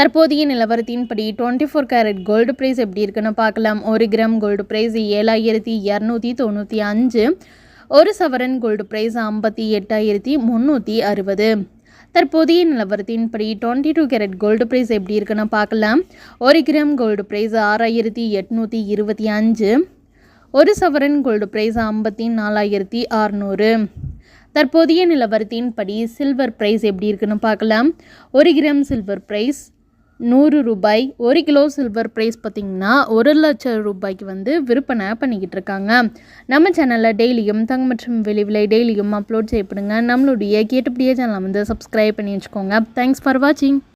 தற்போதைய நிலவரத்தின்படி twenty four carat gold price எப்படி இருக்குன்னு பார்க்கலாம். ஒரு கிராம் கோல்டு ப்ரைஸ் ஏழாயிரத்தி இரநூத்தி தொண்ணூற்றி அஞ்சு ஒரு சவரன் கோல்டு ப்ரைஸ் ஐம்பத்தி எட்டாயிரத்தி முந்நூற்றி அறுபது. தற்போதைய நிலவரத்தின்படி twenty two carat gold price எப்படி இருக்குன்னு பார்க்கலாம். ஒரு கிராம் கோல்டு ப்ரைஸ் ஆறாயிரத்தி எட்நூற்றி இருபத்தி அஞ்சு ஒரு சவரன் கோல்டு ப்ரைஸ் ஐம்பத்தி நாலாயிரத்தி அறநூறு. தற்போதைய நிலவரத்தின்படி சில்வர் ப்ரைஸ் எப்படி இருக்குன்னு பார்க்கலாம். ஒரு கிராம் சில்வர் ப்ரைஸ் நூறு ரூபாய் ஒரு கிலோ சில்வர் ப்ரைஸ் பார்த்திங்கன்னா ஒரு லட்சம் ரூபாய்க்கு வந்து விற்பனை பண்ணிக்கிட்டு இருக்காங்க. நம்ம சேனலில் டெய்லியும் தங்க மற்றும் வெளி விலை டெய்லியும் அப்லோட் செய்யப்படுங்க. நம்மளுடைய கேட்டுப்படியே சேனலை வந்து சப்ஸ்கிரைப் பண்ணி வச்சுக்கோங்க. தேங்க்ஸ் ஃபார் வாட்சிங்